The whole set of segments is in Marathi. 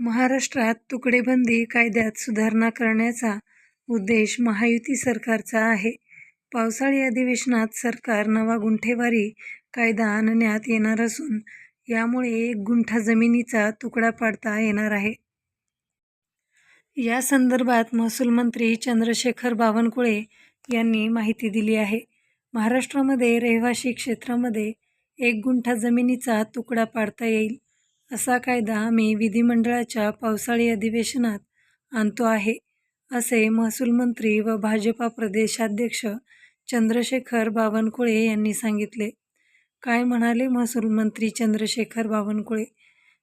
महाराष्ट्रात तुकडेबंदी कायद्यात सुधारणा करण्याचा उद्देश महायुती सरकारचा आहे. पावसाळी अधिवेशनात सरकार नवा गुंठेवारी कायदा आणण्यात येणार असून यामुळे एक गुंठा जमिनीचा तुकडा पाडता येणार आहे. या संदर्भात महसूलमंत्री चंद्रशेखर बावनकुळे यांनी माहिती दिली आहे. महाराष्ट्रामध्ये रहिवासी क्षेत्रामध्ये एक गुंठा जमिनीचा तुकडा पाडता येईल, असा कायदा आम्ही विधिमंडळाच्या पावसाळी अधिवेशनात आणतो आहे, असे महसूलमंत्री व भाजपा प्रदेशाध्यक्ष चंद्रशेखर बावनकुळे यांनी सांगितले. काय म्हणाले महसूलमंत्री चंद्रशेखर बावनकुळे?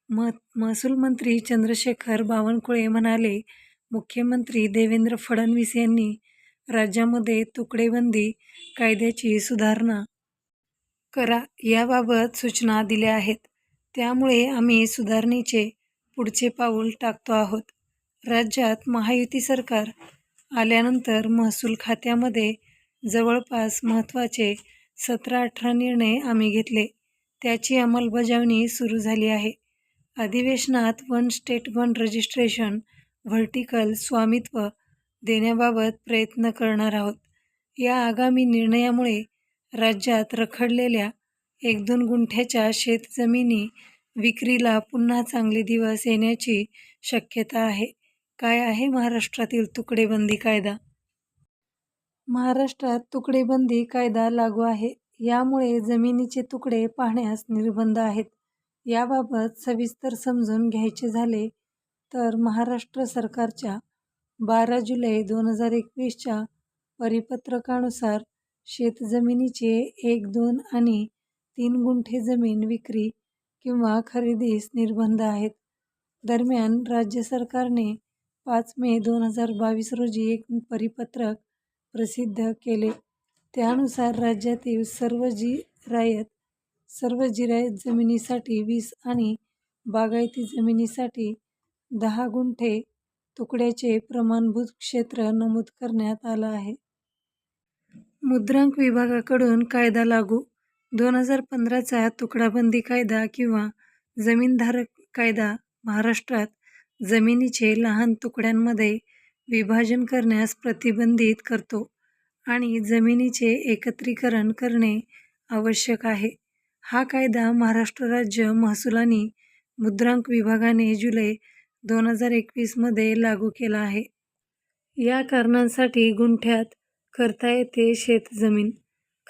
म महसूलमंत्री चंद्रशेखर बावनकुळे म्हणाले, मुख्यमंत्री देवेंद्र फडणवीस यांनी राज्यामध्ये तुकडेबंदी कायद्याची सुधारणा करा, याबाबत सूचना दिल्या आहेत. त्यामुळे आम्ही सुधारणेचे पुढचे पाऊल टाकतो आहोत. राज्यात महायुती सरकार आल्यानंतर महसूल खात्यामध्ये जवळपास महत्त्वाचे सतरा-अठरा निर्णय आम्ही घेतले. त्याची अंमलबजावणी सुरू झाली आहे. अधिवेशनात one state one registration, vertical स्वामित्व देण्याबाबत प्रयत्न करणार आहोत. या आगामी निर्णयामुळे राज्यात रखडलेल्या एक-दोन गुंठ्याच्या शेतजमिनी विक्रीला पुन्हा चांगले दिवस येण्याची शक्यता आहे. काय आहे महाराष्ट्रातील तुकडेबंदी कायदा? महाराष्ट्रात तुकडेबंदी कायदा लागू आहे. यामुळे जमिनीचे तुकडे पाहण्यास निर्बंध आहेत. याबाबत सविस्तर समजून घ्यायचे झाले तर महाराष्ट्र सरकारच्या बारा जुलै दोन हजार एकवीसच्या परिपत्रकानुसार शेतजमिनीचे एक, दोन आणि तीन गुंठे जमीन विक्री किंवा खरेदीस निर्बंध आहेत. दरम्यान, राज्य सरकारने पाच मे दोन हजार बावीस रोजी एक परिपत्रक प्रसिद्ध केले. त्यानुसार राज्यातील सर्व जिरायत सर्व जिरायत जमिनीसाठी वीस आणि बागायती जमिनीसाठी दहा गुंठे तुकड्याचे प्रमाणभूत क्षेत्र नमूद करण्यात आलं आहे. मुद्रांक विभागाकडून कायदा लागू. दोन हजार पंधराचा तुकडाबंदी कायदा किंवा जमीनधारक कायदा महाराष्ट्रात जमिनीचे लहान तुकड्यांमध्ये विभाजन करण्यास प्रतिबंधित करतो आणि जमिनीचे एकत्रीकरण करणे आवश्यक आहे. हा कायदा महाराष्ट्र राज्य महसुलानी मुद्रांक विभागाने जुलै दोन हजार एकवीसमध्ये लागू केला आहे. या कारणांसाठी गुंठ्यात करता येते शेतजमीन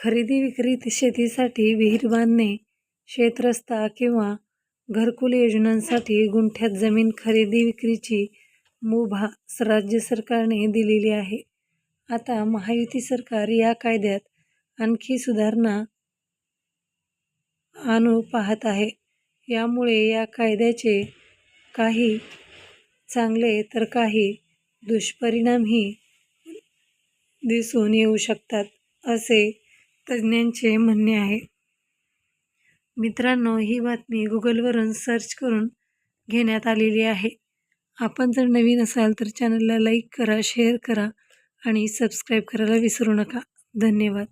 खरेदी-विक्री शेतीसाठी विहीर बांधणे शेतरस्ता किंवा घरकुल योजनांसाठी गुंठ्यात जमीन खरेदी-विक्रीची मुभा राज्य सरकारने दिलेली आहे. आता महायुती सरकार या कायद्यात आणखी सुधारणा आणू पाहत आहे. यामुळे या कायद्याचे काही चांगले तर काही दुष्परिणामही दिसून येऊ शकतात, असे तज्ज्ञांचे म्हणणे आहे. मित्रांनो, ही बातमी गुगलवरून सर्च करून घेण्यात आलेली आहे. आपण जर नवीन असाल तर चॅनलला लाईक करा, शेअर करा आणि सबस्क्राईब करायला विसरू नका. धन्यवाद.